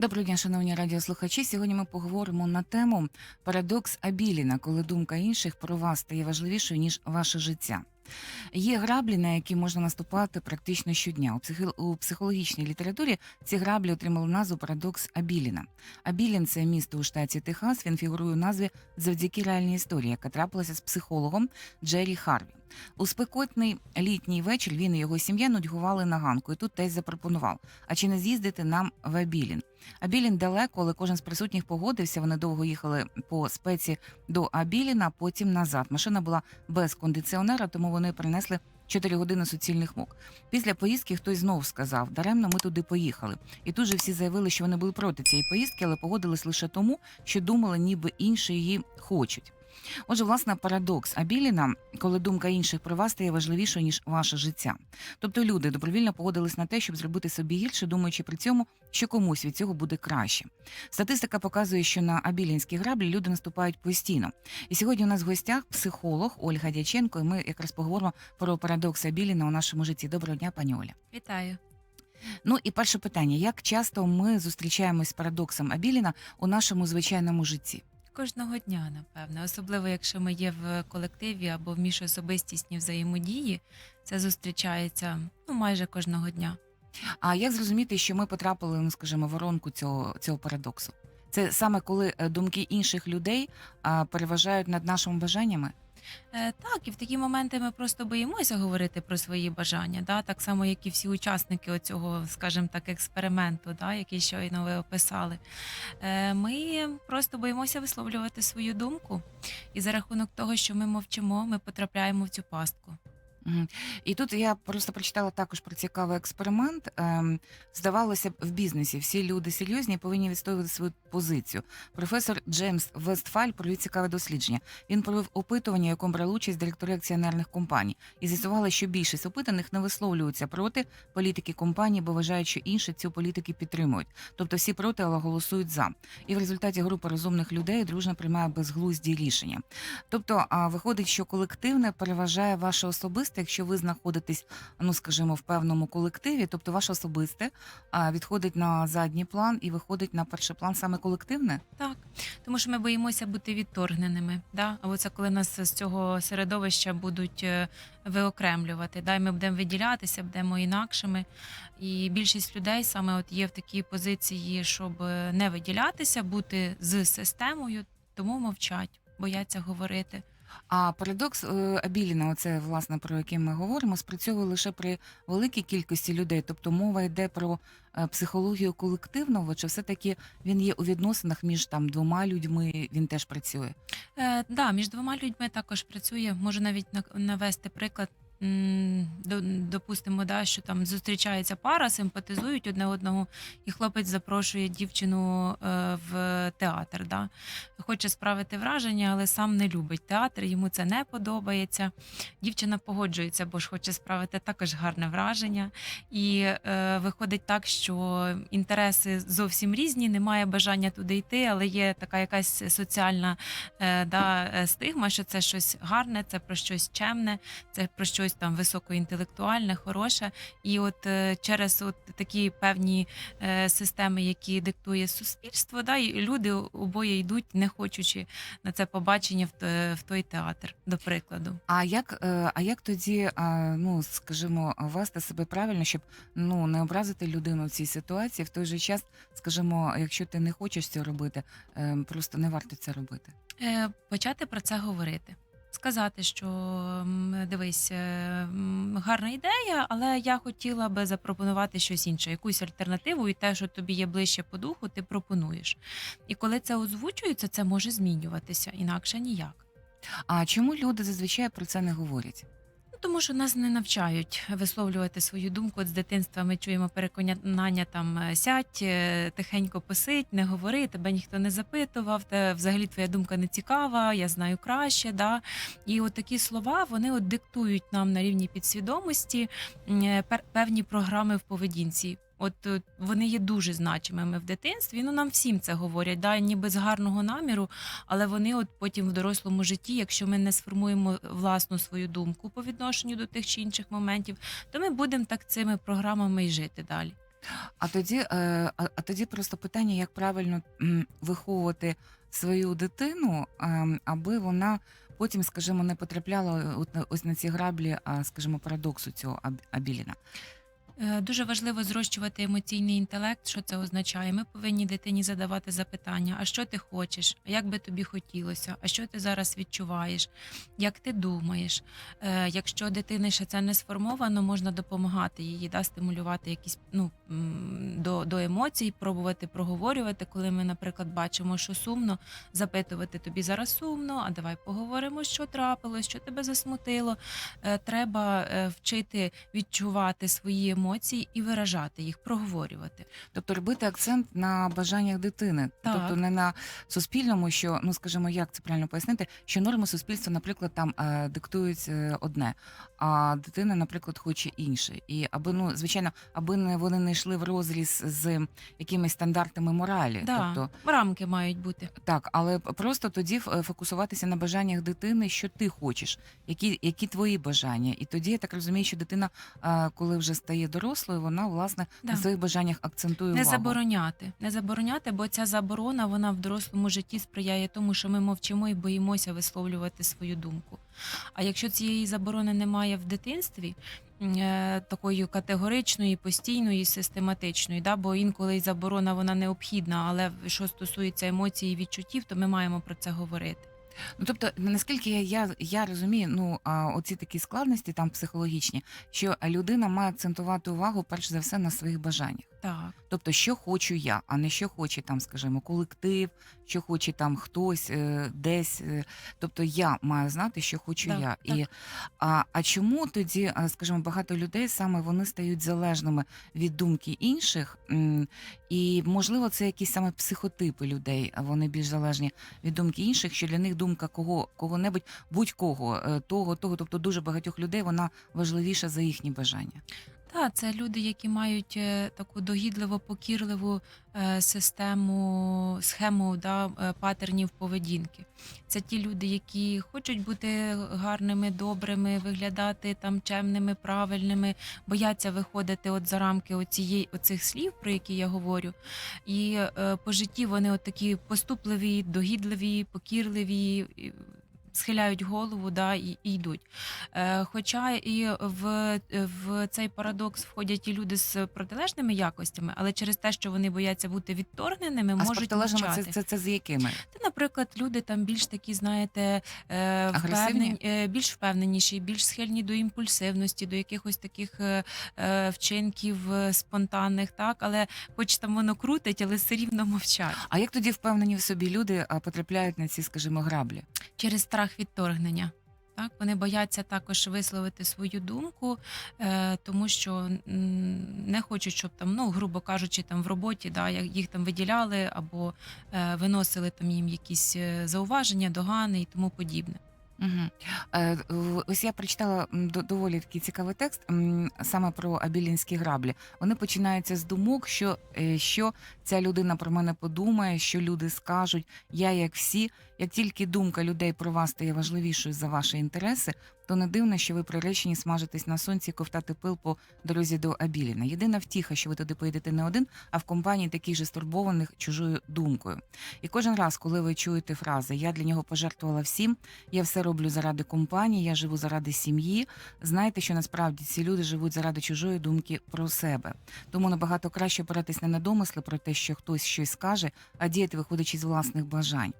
Доброго дня, шановні радіослухачі. Сьогодні ми поговоримо на тему парадокс Абіліна, коли думка інших про вас стає важливішою ніж ваше життя. Є граблі, на які можна наступати практично щодня. У, психі... психологічній літературі ці граблі отримали назву парадокс Абіліна. Абілін це місто у штаті Техас. Він фігурує у назві завдяки реальній історії, яка трапилася з психологом Джері Харві. У спекотний літній вечір він і його сім'я нудьгували на ганку, і тут тесть запропонував: а чи не з'їздити нам в Абілін? Абілін далеко, але кожен з присутніх погодився. Вони довго їхали по спеці до Абіліна, потім назад. Машина була без кондиціонера, тому вони принесли 4 години суцільних мук. Після поїздки хтось знов сказав: даремно ми туди поїхали. І тут же всі заявили, що вони були проти цієї поїздки, але погодились лише тому, що думали, ніби інші її хочуть. Отже, власне, парадокс Абіліна, коли думка інших про вас стає важливішою ніж ваше життя. Тобто люди добровільно погодились на те, щоб зробити собі гірше, думаючи при цьому, що комусь від цього буде краще. Статистика показує, що на абілінські граблі люди наступають постійно. І сьогодні у нас в гостях психолог Ольга Дяченко. І ми якраз поговоримо про парадокс Абіліна у нашому житті. Доброго дня, пані Оля. Вітаю. Ну і перше питання: як часто ми зустрічаємось з парадоксом Абіліна у нашому звичайному житті? Кожного дня, напевно, особливо якщо ми є в колективі або в міжособистісній взаємодії, це зустрічається ну майже кожного дня. А як зрозуміти, що ми потрапили, ну скажімо, воронку цього, цього парадоксу? Це саме коли е, думки інших людей переважають над нашими бажаннями? Е, так, і в такі моменти ми просто боїмося говорити про свої бажання, да? так само, як і всі учасники оцього, скажімо так, експерименту, да? який щойно ви описали. Е, ми просто боїмося висловлювати свою думку, і за рахунок того, що ми мовчимо, ми потрапляємо в цю пастку. І тут я просто прочитала також про цікавий експеримент. Здавалося б, в бізнесі всі люди серйозні повинні відстоювати свою позицію. Професор Джеймс Вестфаль провів цікаве дослідження. Він провів опитування, в якому брали участь директори акціонерних компаній, і з'ясували, що більшість опитаних не висловлюються проти політики компанії, бо вважають, що інші цю політики підтримують. Тобто всі проти, але голосують за. І в результаті група розумних людей дружно приймає безглузді рішення. Тобто, виходить, що колективне переважає ваше особисте, якщо ви знаходитесь, ну скажімо, в певному колективі, тобто ваше особисте відходить на задній план і виходить на перший план саме колективне. Так, тому що ми боїмося бути відторгненими. Да? Або це коли нас з цього середовища будуть е, виокремлювати. Да? І ми будемо виділятися, будемо інакшими. І більшість людей саме от є в такій позиції, щоб е, не виділятися, бути з системою, тому мовчать, бояться говорити. А парадокс е, Абіліна, оце власне про який ми говоримо, спрацьовує лише при великій кількості людей. Тобто мова йде про е, психологію колективного, чи все таки він є у відносинах між там двома людьми. Він теж працює. Е, да, між двома людьми також працює. Можу навіть на- навести приклад. Допустимо, да, що там зустрічається пара, симпатизують одне одному, і хлопець запрошує дівчину е, в театр. Да. Хоче справити враження, але сам не любить театр, йому це не подобається. Дівчина погоджується, бо ж хоче справити також гарне враження. І е, виходить так, що інтереси зовсім різні, немає бажання туди йти, але є така якась соціальна е, да, е, стигма, що це щось гарне, це про щось чемне, це про щось там високоінтелектуальне, хороше. І от е, через от такі певні е, системи, які диктує суспільство, да, і люди обоє йдуть, не хочучи на це побачення в, той театр, до прикладу. А як, е, а як тоді, ну скажімо, вести себе правильно, щоб ну не образити людину в цій ситуації? В той же час, скажімо, якщо ти не хочеш цього робити, е, просто не варто це робити. Почати про це говорити. Сказати, що дивись, е, гарна ідея, але я хотіла би запропонувати щось інше, якусь альтернативу, і те, що тобі є ближче по духу, ти пропонуєш. І коли це озвучується, це може змінюватися, інакше ніяк. А чому люди зазвичай про це не говорять? Тому що нас не навчають висловлювати свою думку. От з дитинства ми чуємо переконання там е, сядь, е, тихенько посидь, не говори, тебе ніхто не запитував, те взагалі твоя думка не цікава, я знаю краще. Да? І от такі слова вони от диктують нам на рівні підсвідомості е, певні програми в поведінці. От е, вони є дуже значимими в дитинстві. Ну нам всім це говорять, да, ніби з гарного наміру, але вони, от потім в дорослому житті, якщо ми не сформуємо власну свою думку по відношенню до тих чи інших моментів, то ми будемо так цими програмами і жити далі. А тоді, е, а, тоді просто питання, як правильно виховувати свою дитину, ем, аби вона потім, скажімо, не потрапляла от ось на ці граблі, а скажімо, парадоксу цього Абіліна. Е, Дуже важливо зрощувати емоційний інтелект. Що це означає? Ми повинні дитині задавати запитання: а що ти хочеш? А як би тобі хотілося? А що ти зараз відчуваєш? Як ти думаєш? Е, Якщо дитини ще це не сформовано, можна допомагати їй, да, стимулювати якісь ну, до, до емоцій, пробувати проговорювати, коли ми, наприклад, бачимо, що сумно, запитувати тобі зараз сумно, а давай поговоримо, що трапилось, що тебе засмутило. Е, Треба вчити відчувати свої емоції і виражати їх, проговорювати. Тобто робити акцент на бажаннях дитини, Так. тобто не на суспільному, що ну скажімо, як це правильно пояснити, що норми суспільства, наприклад, там е, диктують е, одне, а дитина, наприклад, хоче інше. І аби ну звичайно, аби не вони не йшли в розріз з якимись стандартами моралі. Да, Тобто рамки мають бути. так, але просто тоді е, фокусуватися на бажаннях дитини, що ти хочеш, які, які твої бажання. І тоді я так розумію, що дитина, коли вже стає дорослою, вона власне Да. на своїх бажаннях акцентує Не увагу. забороняти, не забороняти, бо ця заборона вона в дорослому житті сприяє тому, що ми мовчимо і боїмося висловлювати свою думку. А якщо цієї заборони немає в дитинстві, е, такої категоричної, постійної, систематичної, да, бо інколи заборона вона необхідна, але що стосується емоцій і відчуттів, то ми маємо про це говорити. Ну тобто, наскільки я, я, я розумію, ну а, оці такі складності там психологічні, що людина має акцентувати увагу перш за все на своїх бажаннях. Так. Тобто, що хочу я, а не що хоче там, скажімо, колектив, що хоче там хтось е, десь. Е, тобто я маю знати, що хочу Да, я. так. І, а, а чому тоді, а, скажімо, багато людей саме вони стають залежними від думки інших? М, І можливо, це якісь саме психотипи людей, а вони більш залежні від думки інших, що для них думка кого кого-небудь, будь-кого, е, того, того, тобто дуже багатьох людей вона важливіша за їхні бажання. Так, це люди, які мають е, таку догідливо покірливу е, систему, схему да, е, патернів поведінки. Це ті люди, які хочуть бути гарними, добрими, виглядати там чемними, правильними, бояться виходити от за рамки оцієї, оцих слів, про які я говорю. І по житті вони от такі поступливі, догідливі, покірливі. Схиляють голову да, і, і йдуть. Е, хоча і в, в цей парадокс входять і люди з протилежними якостями, але через те, що вони бояться бути відторгненими, А з можуть протилежними це, мовчати. це, це з якими? Та, наприклад, люди там більш такі, знаєте, е, впевнені, е, більш впевненіші, більш схильні до імпульсивності, до якихось таких е, е, вчинків е, спонтанних, так, але хоч там воно крутить, але все рівно мовчать. А як тоді впевнені в собі люди потрапляють на ці, скажімо, граблі? через страх відторгнення. Так, вони бояться також висловити свою думку, е, тому що не хочуть, щоб там, ну грубо кажучи, там в роботі да, їх там виділяли або е, виносили там їм якісь е, зауваження, догани і тому подібне. Угу. Е, ось я прочитала доволі такий цікавий текст саме про абілінські граблі. Вони починаються з думок, що, е, що ця людина про мене подумає, що люди скажуть, я як всі. Як тільки думка людей про вас стає важливішою за ваші інтереси, то не дивно, що ви приречені смажитись на сонці, ковтати пил по дорозі до Абіліна. Єдина втіха, що ви туди поїдете не один, а в компанії таких же стурбованих чужою думкою. І кожен раз, коли ви чуєте фрази Я для нього пожертвувала всім, я все роблю заради компанії, я живу заради сім'ї. Знайте, що насправді ці люди живуть заради чужої думки про себе. Тому набагато краще опиратись не на домисли про те, що хтось щось скаже, а діяти виходячи з власних бажань.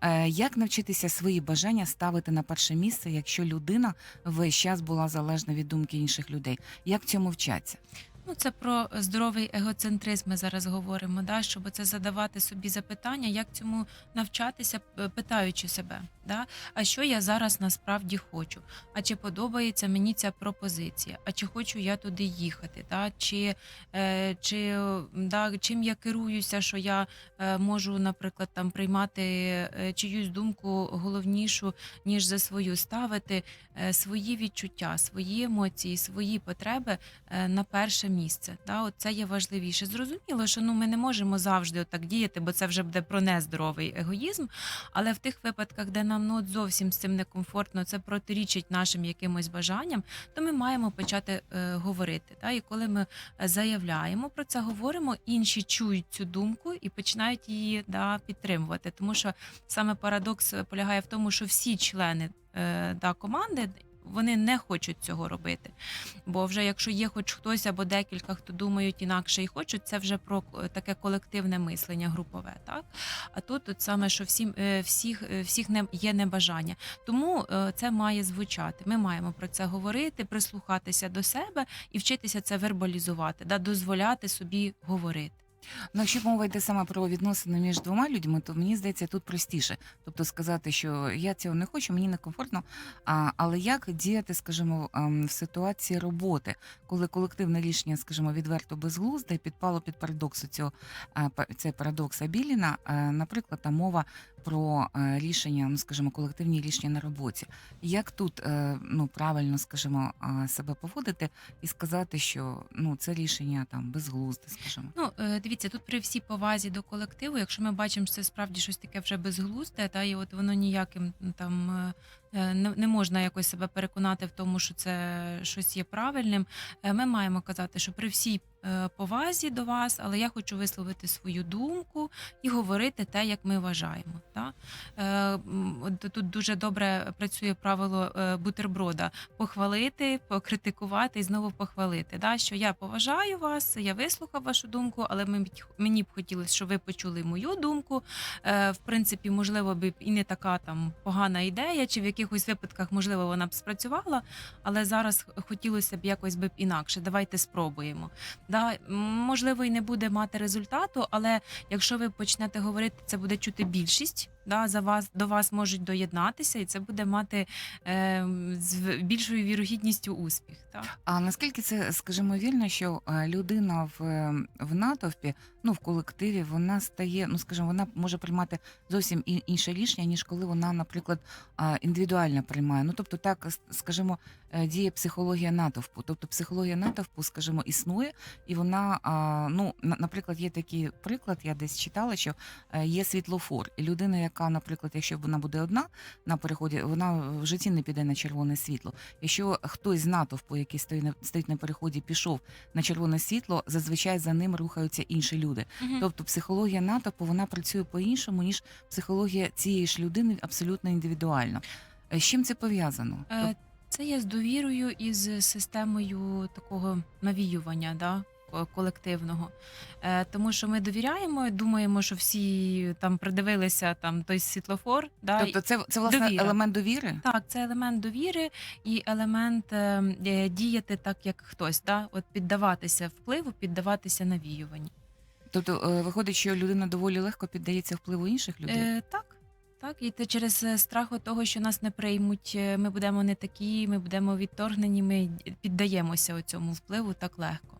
Е, як навчитися свої бажання ставити на перше місце, якщо людина весь час була залежна від думки інших людей? Як цьому вчаться? Ну, це про здоровий егоцентризм ми зараз говоримо, да? щоб це задавати собі запитання, як цьому навчатися, питаючи себе, да? а що я зараз насправді хочу? А чи подобається мені ця пропозиція? А чи хочу я туди їхати? Да? Чи, е, чи да, чим я керуюся, що я е, можу, наприклад, там приймати е, чиюсь думку головнішу, ніж за свою, ставити е, свої відчуття, свої емоції, свої потреби е, на перше місце. Да? От це є важливіше. Зрозуміло, що ну ми не можемо завжди так діяти, бо це вже буде про нездоровий егоїзм. Але в тих випадках, де нам ну от зовсім з цим некомфортно, це протирічить нашим якимось бажанням, то ми маємо почати е, говорити. Да? І коли ми е, заявляємо про це, говоримо, інші чують цю думку і починають її да, підтримувати. Тому що саме парадокс полягає в тому, що всі члени е, да, команди. Вони не хочуть цього робити. Бо вже якщо є хоч хтось або декілька, хто думають інакше і хочуть, це вже про е, таке колективне мислення, групове. Так а тут от саме, що всім е, всіх, е, всіх не є небажання. Тому це має звучати. Ми маємо про це говорити, прислухатися до себе і вчитися це вербалізувати, да, дозволяти собі говорити. Ну, якщо мова йде саме про відносини між двома людьми, то мені здається тут простіше. Тобто сказати, що я цього не хочу, мені некомфортно. А, але як діяти, скажімо, ем, в ситуації роботи, коли колективне рішення, скажімо, відверто безглузде підпало під парадоксу цього е, па- цей парадокс Абіліна, е, наприклад, та мова про е, рішення, ну скажімо, колективні рішення на роботі. Як тут е, ну правильно, скажімо, е, себе поводити і сказати, що ну це рішення там безглузде, скажімо. Ну, дивіться, тут при всій повазі до колективу, якщо ми бачимо, що це справді щось таке вже безглузде, та і от воно ніяким там не, можна якось себе переконати в тому, що це щось є правильним. Ми маємо казати, що при всій повазі до вас, але я хочу висловити свою думку і говорити те, як ми вважаємо. Е, Тут дуже добре працює правило е, бутерброда: похвалити, покритикувати і знову похвалити. Що я поважаю вас, я вислухав вашу думку, але мені б хотілося, щоб ви почули мою думку. Е, В принципі, можливо, б і не така там погана ідея, чи в якихось випадках, можливо, вона б спрацювала, але зараз хотілося б якось би інакше. Давайте спробуємо. Да, можливо, і не буде мати результату, але якщо ви почнете говорити, це буде чути більшість. Да, за вас до вас можуть доєднатися, і це буде мати е, з більшою вірогідністю успіх. Так? А наскільки це, скажімо, вільно, що е, людина в, е, в натовпі, ну в колективі, вона стає, ну скажімо, вона може приймати зовсім інше рішення, ніж коли вона, наприклад, індивідуально приймає. Ну тобто, так скажімо, е, діє психологія натовпу. Тобто психологія натовпу, скажімо, існує, і вона, ну, на- наприклад, є такий приклад, я десь читала, що е, є світлофор, і людина, яка, наприклад, якщо вона буде одна на переході, вона в житті не піде на червоне світло. Якщо хтось з натовпу, який стоїть на стоїть на переході, пішов на червоне світло, зазвичай за ним рухаються інші люди. Тобто психологія натовпу вона працює по-іншому, ніж психологія цієї ж людини абсолютно індивідуально. Е, З чим це пов'язано? Е, Це є з довірою і з системою такого навіювання, да, колективного. Е, Тому що ми довіряємо, думаємо, що всі там придивилися там той світлофор. Да, Тобто, це, це власне довіра. елемент довіри? Так, це елемент довіри і елемент е, е, діяти так, як хтось, да? от піддаватися впливу, піддаватися навіюванню. Тобто, е, виходить, що людина доволі легко піддається впливу інших людей. Е, так. Так, і це через е, страх от того, що нас не приймуть, е, ми будемо не такі, ми будемо відторгнені, ми піддаємося цьому впливу так легко.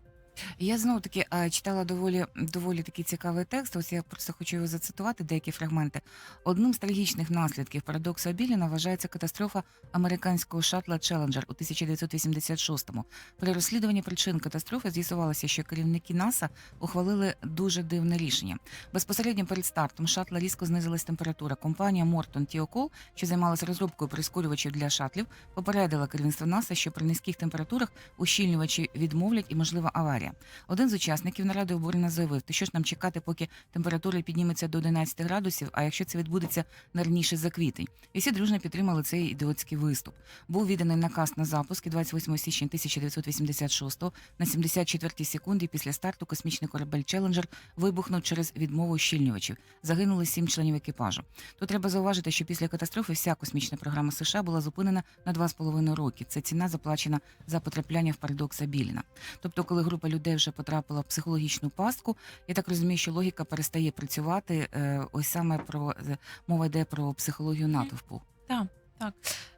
Я знову таки е, читала доволі доволі такий цікавий текст. Ось я просто хочу його зацитувати деякі фрагменти. Одним з трагічних наслідків парадоксу Абіліна вважається катастрофа американського шатла Челенджер у 1986-му. При розслідуванні причин катастрофи з'ясувалося, що керівники НАСА ухвалили дуже дивне рішення. Безпосередньо перед стартом шатла різко знизилась температура. Компанія Мортон Тіокол, що займалася розробкою прискорювачів для шатлів, попередила керівництво НАСА, що при низьких температурах ущільнювачі відмовлять і можлива аварія. Один з учасників наради обурено заявив, що ж нам чекати, поки температура підніметься до 11 градусів, а якщо це відбудеться не раніше за квітень. І всі дружно підтримали цей ідіотський виступ. Був відданий наказ на запуск 28 січня 1986 на 74-й секунді після старту космічний корабель Челенджер вибухнув через відмову ущільнювачів. Загинули сім членів екіпажу. Тут треба зауважити, що після катастрофи вся космічна програма США була зупинена на 2,5 роки. Це ціна заплачена за потрапляння в парадокс Абіліна. Тобто, коли група людей вже потрапила в психологічну пастку, я так розумію, що логіка перестає працювати. е, Ось саме про е, мова йде про психологію натовпу. Так, так.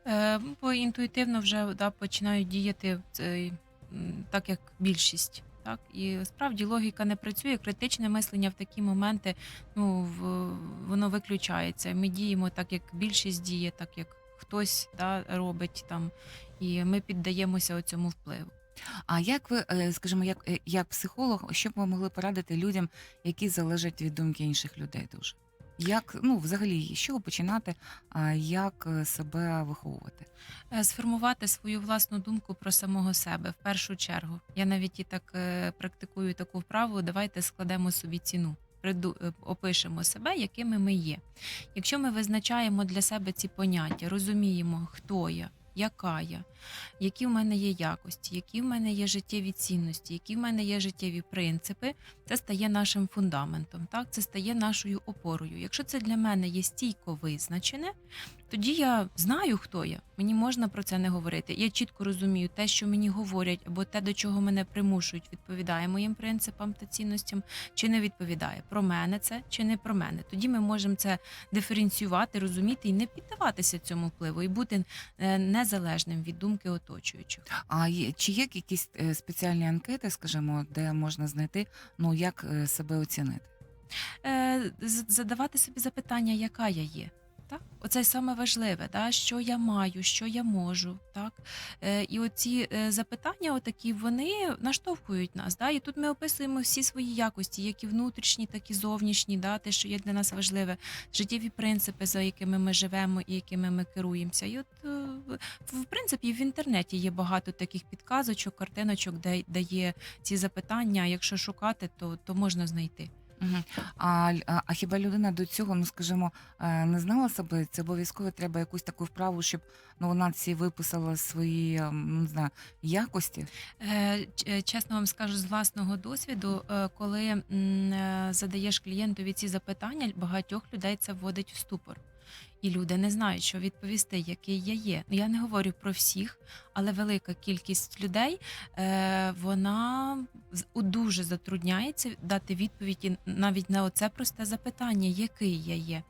Е, бо інтуїтивно вже да, починають діяти так, як більшість. Так, і справді логіка не працює. Критичне мислення в такі моменти ну, в, воно виключається. Ми діємо так, як більшість діє, так як хтось да, робить там, і ми піддаємося цьому впливу. А як ви, е, скажімо, як, е, як психолог, що б ви могли порадити людям, які залежать від думки інших людей дуже? Як, ну, взагалі, з чого починати, а як е, себе виховувати? Сформувати свою власну думку про самого себе в першу чергу. Я навіть і так практикую таку вправу. Давайте складемо собі ціну. Приду, опишемо себе, якими ми є. Якщо ми визначаємо для себе ці поняття, розуміємо, хто я, яка я, які в мене є якості, які в мене є життєві цінності, які в мене є життєві принципи, це стає нашим фундаментом. Так, це стає нашою опорою. Якщо це для мене є стійко визначене, тоді я знаю, хто я. Мені можна про це не говорити. Я чітко розумію, те, що мені говорять, або те, до чого мене примушують, відповідає моїм принципам та цінностям, чи не відповідає про мене це чи не про мене. Тоді ми можемо це диференціювати, розуміти і не піддаватися цьому впливу, і бути е, незалежним від думки оточуючих. А є, чи є якісь е, спеціальні анкети, скажімо, де можна знайти, ну, як е, себе оцінити? Е, з- задавати собі запитання, яка я є. Так? Оце саме важливе, да? що я маю, що я можу. Так? Е, і оці е, запитання, отакі, вони наштовхують нас. Да? І тут ми описуємо всі свої якості, як і внутрішні, так і зовнішні, да? те, що є для нас важливе, життєві принципи, за якими ми живемо і якими ми керуємося. І от, е, в принципі, в інтернеті є багато таких підказочок, картиночок, де, де є ці запитання. Якщо шукати, то, то можна знайти. А, а, хіба людина до цього, ну скажімо, е, не знала себе? Це обов'язково треба якусь таку вправу, щоб ну, вона ці виписала свої ем, не знаю, якості. Е, е, Чесно вам скажу з власного досвіду, е, коли м, е, задаєш клієнтові ці запитання, багатьох людей це вводить в ступор. І люди не знають, що відповісти, який я є. Я не говорю про всіх, але велика кількість людей е, вона дуже затрудняється дати відповіді навіть на оце просте запитання, який я є.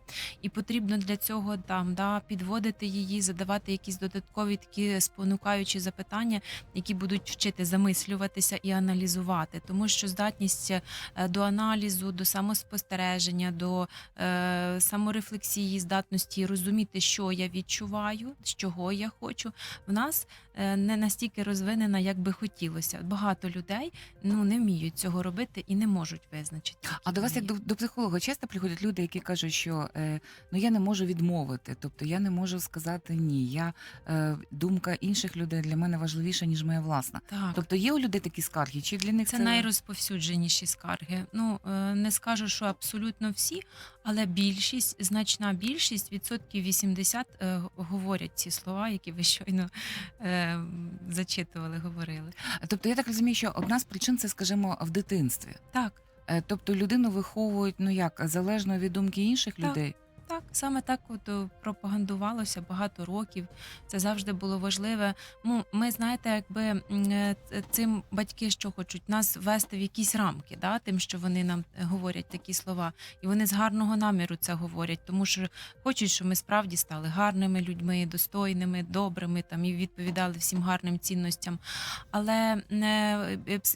І потрібно для цього там да, підводити її, задавати якісь додаткові такі спонукаючі запитання, які будуть вчити замислюватися і аналізувати, тому що здатність е, до аналізу, до самоспостереження, до е, саморефлексії, здатності розуміти, що я відчуваю, з чого я хочу, в нас е, не настільки розвинена, як би хотілося. Багато людей ну не вміють цього робити і не можуть визначити. А до вас, як до, до психолога, часто приходять люди, які кажуть, що е, ну я не можу відмовити, тобто я не можу сказати ні. Я е, думка інших людей для мене важливіша, ніж моя власна. так. Тобто є у людей такі скарги, чи для них Це це, найрозповсюдженіші скарги. Ну е, не скажу, що абсолютно всі, але більшість, значна більшість, відсотків 80 е, говорять ці слова, які ви щойно е, зачитували, говорили. Тобто я так розумію, що одна з причин це, скажімо, в дитинстві. Так, Е, Тобто людину виховують ну як залежно від думки інших Так. людей. Так, саме так от е, пропагандувалося багато років. Це завжди було важливе. Ну, ми знаєте, якби е, цим батьки що хочуть нас ввести в якісь рамки, да, тим, що вони нам е, говорять такі слова, і вони з гарного наміру це говорять, тому що хочуть, щоб ми справді стали гарними людьми, достойними, добрими там і відповідали всім гарним цінностям. Але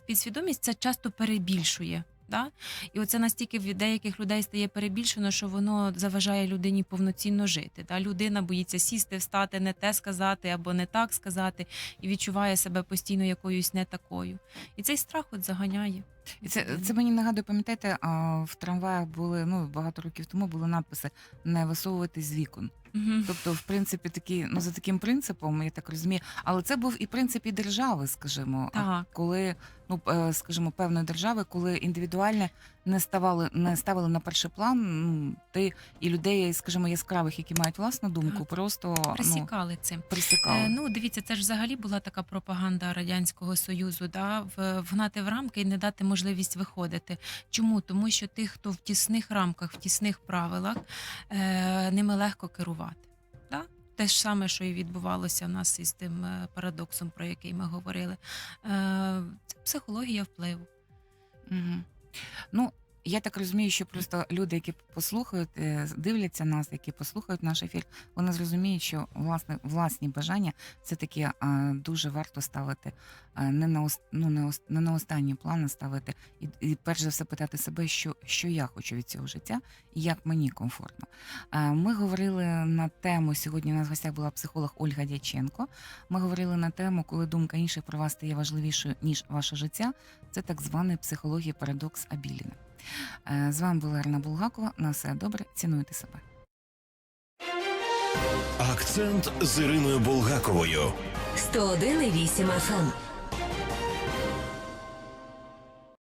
підсвідомість це часто перебільшує. Да? І оце настільки в деяких людей стає перебільшено, що воно заважає людині повноцінно жити. Да? Людина боїться сісти, встати, не те сказати або не так сказати, і відчуває себе постійно якоюсь не такою. І цей страх от заганяє. І це, це мені нагадує, пам'ятаєте, в трамваях були ну багато років тому були надписи не висовуватись з вікон. Мгм. Тобто, в принципі, такі ну за таким принципом, я так розумію, але це був і принцип і держави, скажімо, Так. коли ну е, скажімо, певної держави, коли індивідуальне не ставали, не ставили на перший план, ну ти і людей, скажімо, яскравих, які мають власну думку, просто ну Присікали цим. присікали. Е, ну, дивіться, це ж взагалі була така пропаганда радянського союзу, да, в- вгнати в рамки і не дати можливість виходити. Чому? Тому що тих, хто в тісних рамках, в тісних правилах, е, ними легко керувати. Те ж саме, що і відбувалося в нас із тим е, парадоксом, про який ми говорили. Це психологія впливу. Угу. Ну, Я так розумію, що просто люди, які послухають, е, дивляться нас, які послухають наш ефір, вони зрозуміють, що власне власні бажання все таки дуже варто ставити не на ос- ну, не, ос- не на останній план, а ставити і, і перш за все питати себе, що, що я хочу від цього життя і як мені комфортно. Ми говорили на тему сьогодні. У нас в гостях була психолог Ольга Дяченко. Ми говорили на тему, коли думка інших про вас стає важливішою ніж ваше життя. Це так званий психологія парадокс Абіліна. Е, З вами була Ірина Булгакова. На все добре, цінуйте себе. Акцент з Іриною Булгаковою. 101,8 FM.